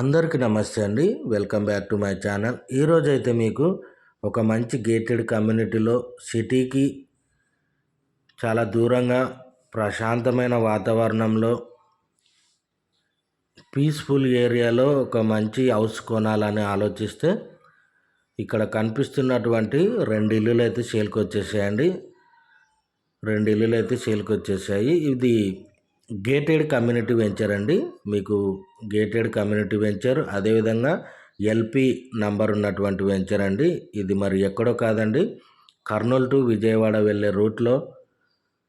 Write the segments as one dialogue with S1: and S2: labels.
S1: అందరికీ నమస్తే అండి. Welcome back to my channel. ఈరోజు అయితే మీకు ఒక మంచి గేటెడ్ కమ్యూనిటీలో సిటీకి చాలా దూరంగా ప్రశాంతమైన వాతావరణంలో పీస్ఫుల్ ఏరియాలో ఒక మంచి హౌస్ కొనాలని ఆలోచిస్తే ఇక్కడ కనిపిస్తున్నటువంటి రెండు ఇల్లులు అయితే సేల్కి వచ్చేసాయండి. రెండు ఇల్లులు అయితే సేల్కి వచ్చేసాయి. ఇది గేటెడ్ కమ్యూనిటీ వెంచర్ అండి. మీకు గేటెడ్ కమ్యూనిటీ వెంచర్ అదేవిధంగా ఎల్పి నంబర్ ఉన్నటువంటి వెంచర్ అండి. ఇది మరి ఎక్కడో కాదండి. కర్నూలు టు విజయవాడ వెళ్ళే రూట్లో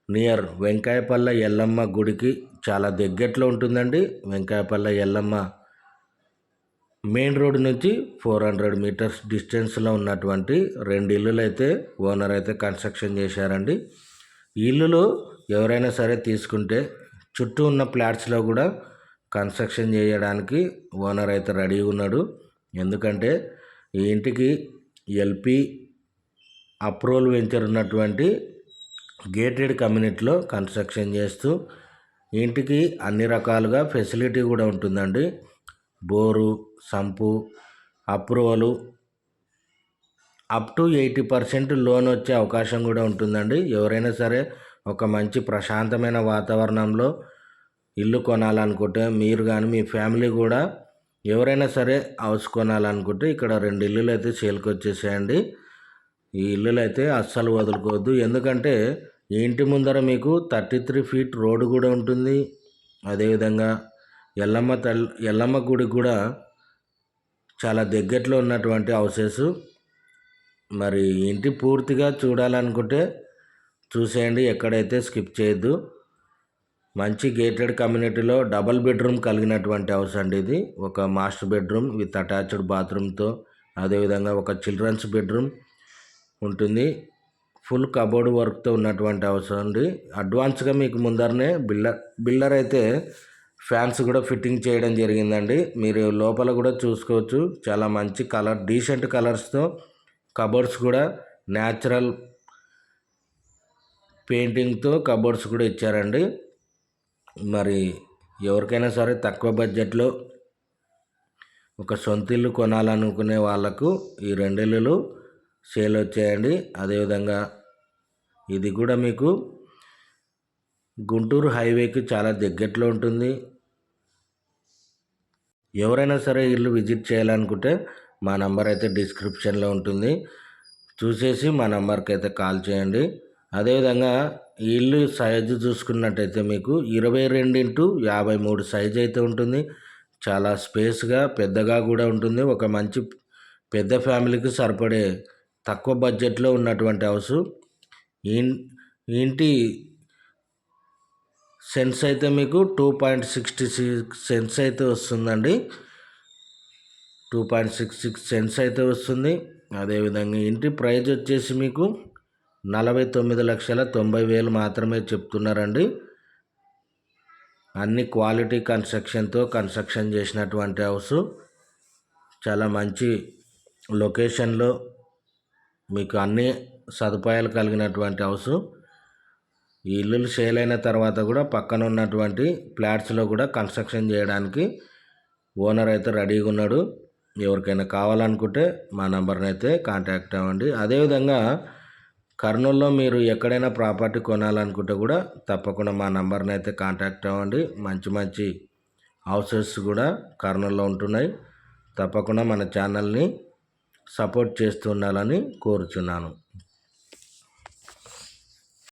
S1: నియర్ వెంకాయపల్ల ఎల్లమ్మ గుడికి చాలా దగ్గరలో ఉంటుందండి. వెంకాయపల్ల ఎల్లమ్మ మెయిన్ రోడ్ నుంచి ఫోర్ హండ్రెడ్ మీటర్స్ డిస్టెన్స్లో ఉన్నటువంటి రెండు ఇల్లులు అయితే ఓనర్ అయితే కన్స్ట్రక్షన్ చేశారండి. ఇల్లులు ఎవరైనా సరే తీసుకుంటే చుట్టూ ఉన్న ఫ్లాట్స్లో కూడా కన్స్ట్రక్షన్ చేయడానికి ఓనర్ అయితే రెడీ ఉన్నాడు. ఎందుకంటే ఈ ఇంటికి ఎల్పి అప్రూవల్ వెంచర్ ఉన్నటువంటి గేటెడ్ కమ్యూనిటీలో కన్స్ట్రక్షన్ చేస్తూ ఇంటికి అన్ని రకాలుగా ఫెసిలిటీ కూడా ఉంటుందండి. Bore sump approval up to eighty percent loan వచ్చే అవకాశం కూడా ఉంటుందండి. ఎవరైనా సరే ఒక మంచి ప్రశాంతమైన వాతావరణంలో ఇల్లు కొనాలనుకుంటే మీరు కానీ మీ ఫ్యామిలీ కూడా ఎవరైనా సరే హౌస్ కొనాలనుకుంటే ఇక్కడ రెండు ఇల్లులు అయితే సేల్కి వచ్చేసేయండి. ఈ ఇల్లులు అయితే అస్సలు వదులుకోవద్దు. ఎందుకంటే ఇంటి ముందర మీకు థర్టీ త్రీ ఫీట్ రోడ్డు కూడా ఉంటుంది. అదేవిధంగా ఎల్లమ్మ తల్లి ఎల్లమ్మ గుడి కూడా చాలా దగ్గరలో ఉన్నటువంటి హౌసెస్. మరి ఇంటి పూర్తిగా చూడాలనుకుంటే చూసేయండి ఎక్కడైతే స్కిప్ చేయొద్దు. మంచి గేటెడ్ కమ్యూనిటీలో డబల్ బెడ్రూమ్ కలిగినటువంటి హౌస్ అండి ఇది. ఒక మాస్టర్ బెడ్రూమ్ విత్ అటాచ్డ్ బాత్రూమ్తో అదేవిధంగా ఒక చిల్డ్రన్స్ బెడ్రూమ్ ఉంటుంది. ఫుల్ కబోర్డ్ వర్క్తో ఉన్నటువంటి హౌస్ అండి. అడ్వాన్స్గా మీకు ముందరనే బిల్డర్ బిల్డర్ అయితే ఫ్యాన్స్ కూడా ఫిట్టింగ్ చేయడం జరిగిందండి. మీరు లోపల కూడా చూసుకోవచ్చు. చాలా మంచి కలర్ డీసెంట్ కలర్స్తో కబోర్డ్స్ కూడా న్యాచురల్ పెయింటింగ్తో కబోర్డ్స్ కూడా ఇచ్చారండి. మరి ఎవరికైనా సరే తక్కువ బడ్జెట్లో ఒక సొంత ఇల్లు కొనాలనుకునే వాళ్ళకు ఈ రెండిల్లులు సేల్ వచ్చాయండి. అదేవిధంగా ఇది కూడా మీకు గుంటూరు హైవేకి చాలా దగ్గరలో ఉంటుంది. ఎవరైనా సరే ఇల్లు విజిట్ చేయాలనుకుంటే మా నంబర్ అయితే డిస్క్రిప్షన్లో ఉంటుంది. చూసేసి మా నెంబర్కి అయితే కాల్ చేయండి. అదేవిధంగా ఈ ఇల్లు సైజు చూసుకున్నట్టయితే మీకు ఇరవై రెండు ఇంటూ యాభై మూడు సైజు అయితే ఉంటుంది. చాలా స్పేస్గా పెద్దగా కూడా ఉంటుంది. ఒక మంచి పెద్ద ఫ్యామిలీకి సరిపడే తక్కువ బడ్జెట్లో ఉన్నటువంటి హౌస్. ఇంటి సెన్స్ అయితే మీకు two point sixty six cents అయితే వస్తుందండి. Two point six six cents అయితే వస్తుంది. అదేవిధంగా ఇంటి ప్రైజ్ వచ్చేసి మీకు నలభై తొమ్మిది లక్షల తొంభై వేలు మాత్రమే చెప్తున్నారండి. అన్ని క్వాలిటీ కన్స్ట్రక్షన్తో కన్స్ట్రక్షన్ చేసినటువంటి హౌస్. చాలా మంచి లొకేషన్లో మీకు అన్ని సదుపాయాలు కలిగినటువంటి హౌస్. ఈ ఇల్లులు సేల్ అయిన తర్వాత కూడా పక్కన ఉన్నటువంటి ఫ్లాట్స్లో కూడా కన్స్ట్రక్షన్ చేయడానికి ఓనర్ అయితే రెడీగా ఉన్నాడు. ఎవరికైనా కావాలనుకుంటే మా నెంబర్ని అయితే కాంటాక్ట్ అవ్వండి. అదేవిధంగా కర్నూలులో మీరు ఎక్కడైనా ప్రాపర్టీ కొనాలనుకుంటే కూడా తప్పకుండా మా నెంబర్ని అయితే కాంటాక్ట్ అవ్వండి. మంచి మంచి హౌసెస్ కూడా కర్నూలులో ఉంటున్నాయి. తప్పకుండా మన ఛానల్ని సపోర్ట్ చేస్తూ ఉండాలని కోరుచున్నాను.